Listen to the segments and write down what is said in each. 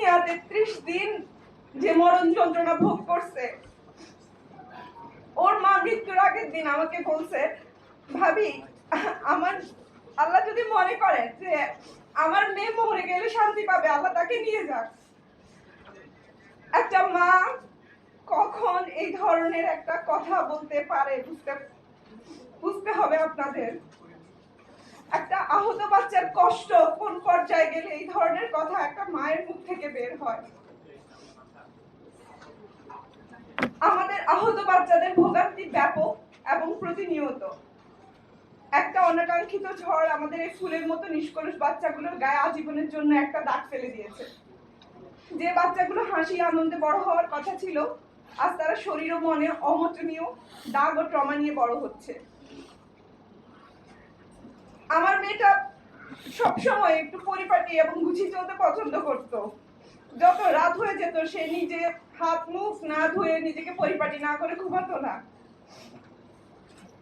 দুনিয়া তেত্রিশ দিন যে মরণ যন্ত্রণা ভোগ করছে, ওর মা মৃত্যুর আগের দিন আমাকে বলছে, ভাবি, আমার, আল্লাহ যদি মনে করে যে আমার মেয়ে মরে গেলে শান্তি পাবে, আল্লাহ তাকে নিয়ে যাক। একটা মা কখন এই ধরনের একটা কথা বলতে পারে বুঝতে বুঝতে হবে আপনাদের। একটা আহত বাচ্চার কষ্ট কোন পর্যায়ে গেলে এই ধরনের কথা একটা মায়ের মুখ থেকে বের হয়? আমাদের আহত বাচ্চাদের ভোগান্তি ব্যাপক এবং প্রতিনিয়ত। একটা অনাকাঙ্ক্ষিত ঝড় আমাদের এই ফুলের মতো নিষ্কলুষ বাচ্চাগুলোর গায়ে আজীবনের জন্য একটা দাগ ফেলে দিয়েছে। যে বাচ্চাগুলো হাসি আনন্দে বড় হওয়ার কথা ছিল, আজ তারা শরীর ও মনে অমোচনীয় দাগ ও ট্রমা নিয়ে বড় হচ্ছে। আমার মেয়েটা সবসময় একটু পরিপাটি এবং গুছিয়ে চলতে পছন্দ করত। যত রাত হয়ে যেত, সে নিজে হাত মুখ না ধুয়ে নিজেকে পরিপাটি না করে ঘুমাতো না।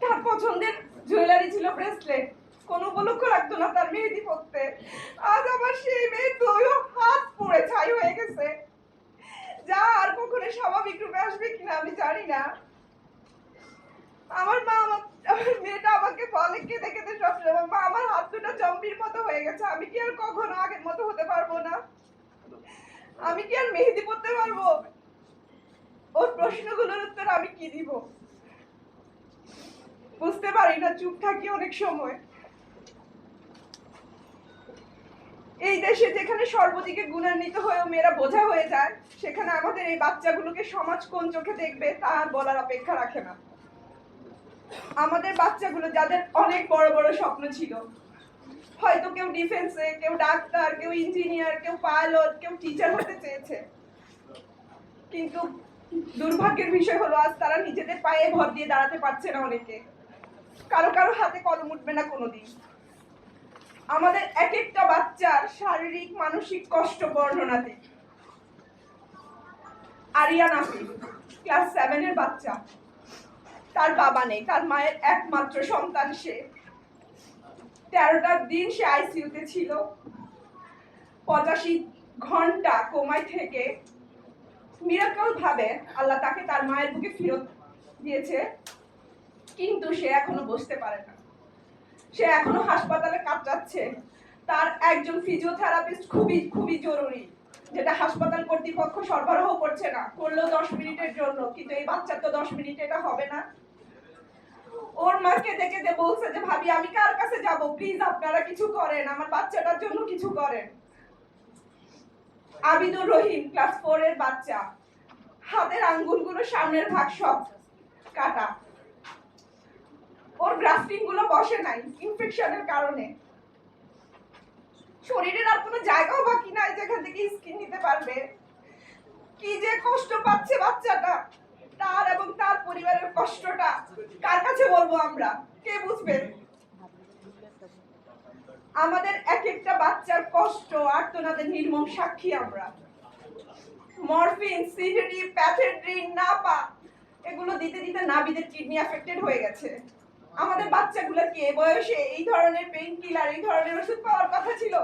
তার পছন্দের জুয়েলারি ছিল ব্রেসলেট কোন উপলক্ষ রাখতো না তার মেহেদি পরতে। আজ আমার সেই মেয়ে দুই হাত পড়ে ছাই হয়ে গেছে। যা আর কখনো স্বাভাবিক রূপে আসবে কিনা আমি জানি না। আমার মা আমার মেয়েটা আমাকে বলে কেঁদে কেঁদে সবসময় মা আমার হাত দুটো জম্বির মতো হয়ে গেছে, আমি কি আর কখনো আগের মতো হতে পারব না? আমি কি আর মেহেদি পড়তে পারব? ওর প্রশ্নগুলোর উত্তর আমি কি দিব? বুঝতে পারি না, চুপ থাকি অনেক সময়। এই দেশে যেখানে সর্বদিকে গুণান্বিত হয়েও মেয়েরা বোঝা হয়ে যায়, সেখানে আমাদের এই বাচ্চাগুলোকে সমাজ কোন চোখে দেখবে তা আর বলার অপেক্ষা রাখে না। আমাদের বাচ্চাগুলো, যাদের অনেক বড় বড় স্বপ্ন ছিল। হয়তো কেউ ডিফেন্সে কেউ ডাক্তার, কেউ ইঞ্জিনিয়ার কেউ পাইলট কেউ টিচার হতে চেয়েছে। কিন্তু দুর্ভাগ্যের বিষয় হলো, আজ তারা নিজেদের পায়ে ভর দিয়ে দাঁড়াতে পারছে না অনেকে। কারও কারও হাতে কলম উঠবে না কোনোদিন। আমাদের এক একটা বাচ্চার শারীরিক, মানসিক কষ্ট বর্ণনা দিই আরিয়ান আফিফ ক্লাস সেভেনের বাচ্চা। তার বাবা নেই, তার মায়ের একমাত্র সন্তান সে। তেরোটার দিন সে আইসিইউতে ছিল। পঁচাশি ঘণ্টা কোমায় থেকে মিরাকল ভাবে আল্লাহ তাকে তার মায়ের বুকে ফেরত দিয়েছে, কিন্তু সে এখনও বসতে পারে না। সে এখনও হাসপাতালে কাটাচ্ছে তার একজন ফিজিওথেরাপিস্ট খুবই খুবই জরুরি, যেটা হাসপাতাল কর্তৃপক্ষ সরবরাহ করছে না। করলেও দশ মিনিটের জন্য, কিন্তু এই বাচ্চার তো দশ মিনিট এটা হবে না। ওর মা কেঁদে কেঁদে বলছে যে, ভাবি, আমি কার কাছে যাব? প্লিজ আপনারা কিছু করেন। আমার বাচ্চাটার জন্য কিছু করেন। আবিদুর রহিম ক্লাস ফোর এর বাচ্চা। হাতের আঙ্গুলগুলো সামনের ভাগ সব কাটা। ওর গ্রাফটিংগুলো বসে নাই ইনফেকশনের কারণে। শরীরের আর কোনো জায়গাও বাকি নাই যেখান থেকে স্কিন নিতে পারবে। কি যে কষ্ট পাচ্ছে বাচ্চাটা। তার এবং তার পরিবারের কষ্টটা কার কাছে বলব আমরা? কে বুঝবে? আমাদের এক একটা বাচ্চার কষ্ট আর আর্তনাদের নির্মম সাক্ষী আমরা। মরফিন সিডি প্যাথেড্রিন নাপা, এগুলো দিতে দিতে নাবিদের কিডনি অ্যাফেক্টেড হয়ে গেছে। আমাদের বাচ্চাগুলো কি এ বয়সে এই ধরনের পেইন কিলার এই ধরনের ওষুধ পাওয়ার কথা ছিল?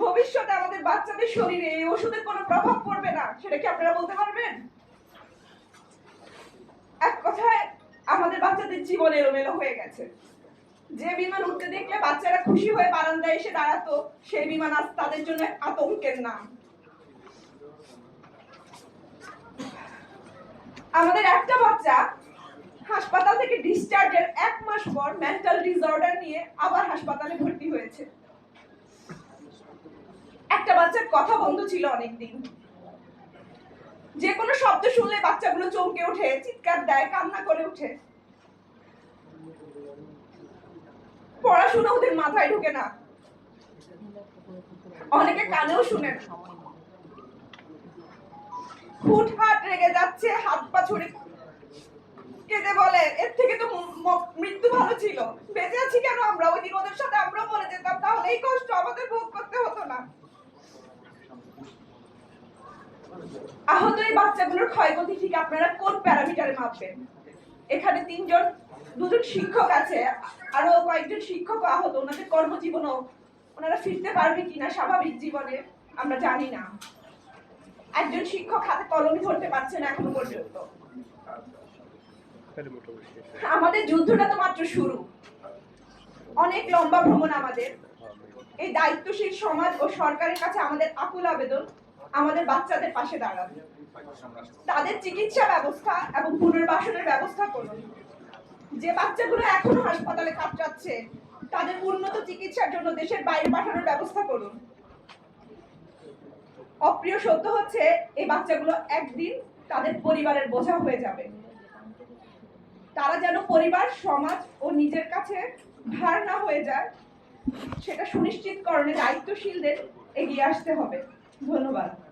ভবিষ্যতে আমাদের বাচ্চাদের শরীরে এই ওষুধের কোনো প্রভাব পড়বে না, সেটা কি আপনারা বলতে পারবেন? কথায়? আমাদের বাচ্চাদের জীবন এলোমেলো হয়ে গেছে। যে বিমান উঠতে দেখলে বাচ্চারা খুশি হয়ে বারান্দায় এসে দাঁড়াতো, সেই বিমান আজ তাদের জন্য আতঙ্কের নাম। আমাদের একটা বাচ্চা হাসপাতাল থেকে ডিসচার্জের এক মাস পর মেন্টাল ডিসঅর্ডার নিয়ে আবার হাসপাতালে ভর্তি হয়েছে। একটা বাচ্চার কথা বন্ধ ছিল অনেকদিন। যে কোনো শব্দ শুনলে বাচ্চাগুলো চমকে ওঠে, চিৎকার দেয়, কান্না করে ওঠে। পড়াশোনা ওদের মাথায় ঢুকে না। অনেকে কানেও শুনে না। হুটহাট রেগে যাচ্ছে, হাত পা ছড়ে কেঁদে বলে, এর থেকে তো মৃত্যু ভালো ছিল। বেঁচে আছি কেন আমরা? ওই দিন ওদের সাথে আমরা মরে যেতাম। তাহলে এই কষ্ট, আমাদের ভোগ করতে হতো না আহত এই বাচ্চাগুলোর ক্ষয়ক্ষতি ঠিক আপনারা কোন প্যারামিটারে মাপবেন? এখানে তিনজন, দুজন শিক্ষক আছে, আরও কয়েকজন শিক্ষক আহত, ওনাদের কর্মজীবনও ওনারা ফিরতে পারবে কিনা স্বাভাবিক জীবনে, আমরা জানি না। একজন শিক্ষক হাতে কলমে ধরতে পারছে না এখনও পর্যন্ত। আমাদের যুদ্ধটা তো মাত্র শুরু। অনেক লম্বা ভ্রমণ আমাদের। এই দায়িত্বশীল সমাজ ও সরকারের কাছে আমাদের আকুল আবেদন। আমাদের বাচ্চাদের পাশে দাঁড়াবে। তাদের চিকিৎসা ব্যবস্থা এবং পুনর্বাসনের ব্যবস্থা করুন। যে বাচ্চাগুলো এখনও হাসপাতালে কাটাচ্ছে তাদের উন্নত চিকিৎসার জন্য দেশের বাইরে পাঠানোর ব্যবস্থা করুন। অপ্রিয় সত্য হচ্ছে, এই বাচ্চাগুলো একদিন তাদের পরিবারের বোঝা হয়ে যাবে। তারা যেন পরিবার, সমাজ ও নিজের কাছে ভার না হয়ে যায়, সেটা সুনিশ্চিতকরণে দায়িত্বশীলদের এগিয়ে আসতে হবে। ধন্যবাদ।